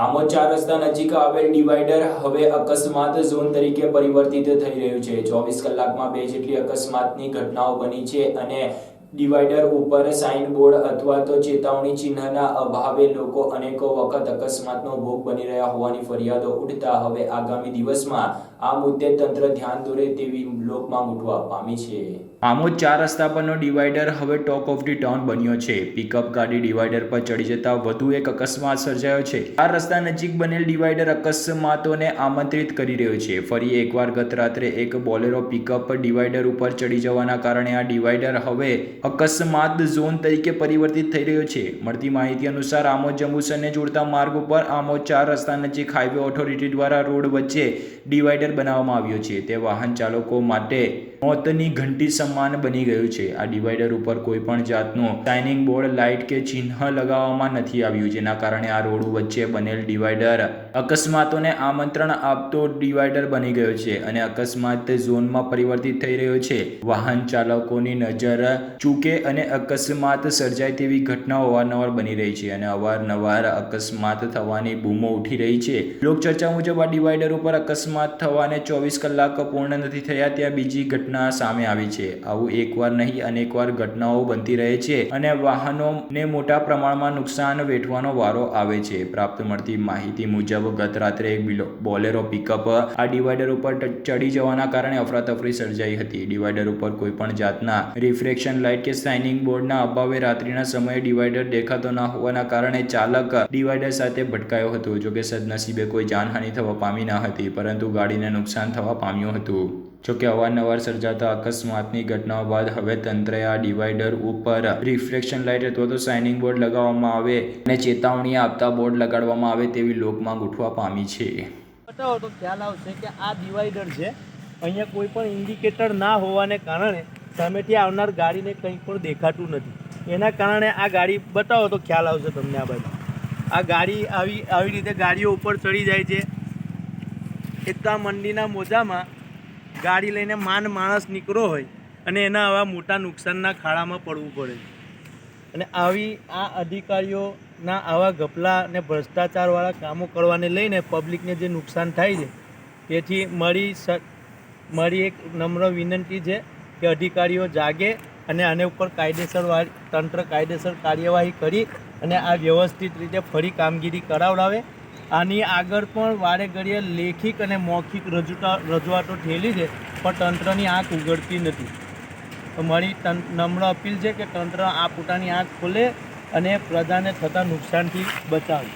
આમોદ ચાર રસ્તા નજીક આવેલ ડિવાઈડર હવે અકસ્માત ઝોન તરીકે પરિવર્તિત થઈ રહ્યું છે. ચોવીસ કલાકમાં બે જેટલી અકસ્માતની ઘટનાઓ બની છે અને ડિવાઈડર ઉપર સાઇન બોર્ડ અથવા તો ચેતવણી ચિહ્નના અભાવે લોકો અનેકો વખત અકસ્માતનો ભોગ બની રહ્યા હોવાની ફરિયાદો ઉઠતા હવે આગામી દિવસમાં આ મુદ્દે તંત્ર ધ્યાન દોરે તેવી લોકમાં ઉઠવા પામી છે. આમોદ ચાર રસ્તા પરનો ડિવાઈડર હવે ટોક ઓફ ધી ટાઉન બન્યો છે. પિકઅપ ગાડી ડિવાઈડર પર ચડી જતા વધુ એક અકસ્માત સર્જાયો છે. આ રસ્તા નજીક બનેલ ડિવાઈડર અકસ્માતોને આમંત્રિત કરી રહ્યો છે. ફરી એકવાર ગત રાત્રે એક બોલેરો પિકઅપ ડિવાઈડર ઉપર ચડી જવાના કારણે આ ડિવાઈડર હવે અકસ્માત ઝોન તરીકે પરિવર્તિત થઈ રહ્યો છે. મળતી માહિતી અનુસાર આમોદ જંબુસરને જોડતા માર્ગ ઉપર આમોદ ચાર રસ્તા નજીક હાઈવે ઓથોરિટી દ્વારા રોડ વચ્ચે ડિવાઈડર બનાવવામાં આવ્યો છે. તે વાહન ચાલકો માટે મોતની ઘંટી સમાન બની ગયું છે. આ ડિવાઈડર ઉપર કોઈ પણ જાતનું સાઇનિંગ બોર્ડ લાઇટ કે ચિહ્ન લગાવવામાં નથી આવ્યું, જેના કારણે આ રોડ વચ્ચે બનેલ ડિવાઈડર અકસ્માતોને આમંત્રણ આપતો ડિવાઈડર બની ગયો છે અને અકસ્માત ઝોનમાં પરિવર્તિત થઈ રહ્યો છે. વાહન ચાલકોની નજર ચૂકે અને અકસ્માત સર્જાય તેવી ઘટનાઓ અવારનવાર બની રહી છે અને અવારનવાર અકસ્માત થવાની બૂમો ઉઠી રહી છે. લોકચર્ચા મુજબ આ ડિવાઈડર ઉપર અકસ્માત થવાને ચોવીસ કલાક પૂર્ણ નથી થયા ત્યાં બીજી ઘટના સામે આવી છે. આવું એકવાર નહીં, અનેકવાર ઘટનાઓ બનતી રહે છે અને વાહનોને મોટા પ્રમાણમાં નુકસાન વેઠવાનો વારો આવે છે. પ્રાપ્ત મળતી માહિતી મુજબ ગત રાત્રે એક બિલો- બોલેરો પિકઅપ, આ ડિવાઈડર ઉપર ચડી જવાના કારણે અફરાતફરી સર્જાઈ હતી. ડિવાઈડર ઉપર કોઈ પણ જાતના રિફ્લેક્શન લાઇટ કે સાઇનિંગ બોર્ડના અભાવે રાત્રિના સમયે ડિવાઈડર દેખાતો ન હોવાના કારણે ચાલક ડિવાઈડર સાથે ભટકાયો હતો. જોકે સદનસીબે કોઈ જાનહાનિ થવા પામી ન હતી, પરંતુ ગાડીને નુકસાન થવા પામ્યું હતું. જોકે અવારનવાર સર્જાતા અકસ્માતની ઘટનાઓ બાદ હવે તંત્રએ આ ડિવાઈડર ઉપર રિફ્લેક્શન લાઇટ અથવા તો સાઇનિંગ બોર્ડ લગાવવામાં આવે અને ચેતવણી આપતા બોર્ડ લગાડવામાં આવે તેવી લોકમાંગ ઉઠવા પામી છે. બતાવો તો ખ્યાલ આવશે કે આ ડિવાઈડર છે. અહીંયા કોઈ પણ ઇન્ડિકેટર ના હોવાને કારણે સામેથી આવનાર ગાડીને કંઈ પણ દેખાતું નથી. એના કારણે આ ગાડી, બતાવો તો ખ્યાલ આવશે તમને આ બાજુ. આ ગાડી આવી આવી રીતે ગાડીઓ ઉપર ચડી જાય છે. એકતા મંડીના મોજામાં ગાડી લઈને માન માણસ નીકળો હોય અને એના આવા મોટા નુકસાનના ખાડામાં પડવું પડે અને આવી આ અધિકારીઓના આવા ગપલા અને ભ્રષ્ટાચારવાળા કામો કરવાને લઈને પબ્લિકને જે નુકસાન થાય છે, તેથી મારી મારી એક નમ્ર વિનંતી છે કે અધિકારીઓ જાગે અને આને ઉપર કાયદેસર તંત્ર કાયદેસર કાર્યવાહી કરી અને આ વ્યવસ્થિત રીતે ફરી કામગીરી કરાવડાવે. આની આગળ પણ વારે ઘડીએ લેખિક અને મૌખિક રજૂતા રજૂઆતો ઠેલી છે, પણ તંત્રની આંખ ઉગડતી નથી. તો મારી નમ્ર અપીલ છે કે તંત્ર આ પોતાની આંખ ખોલે અને પ્રજાને થતા નુકસાનથી બચાવે.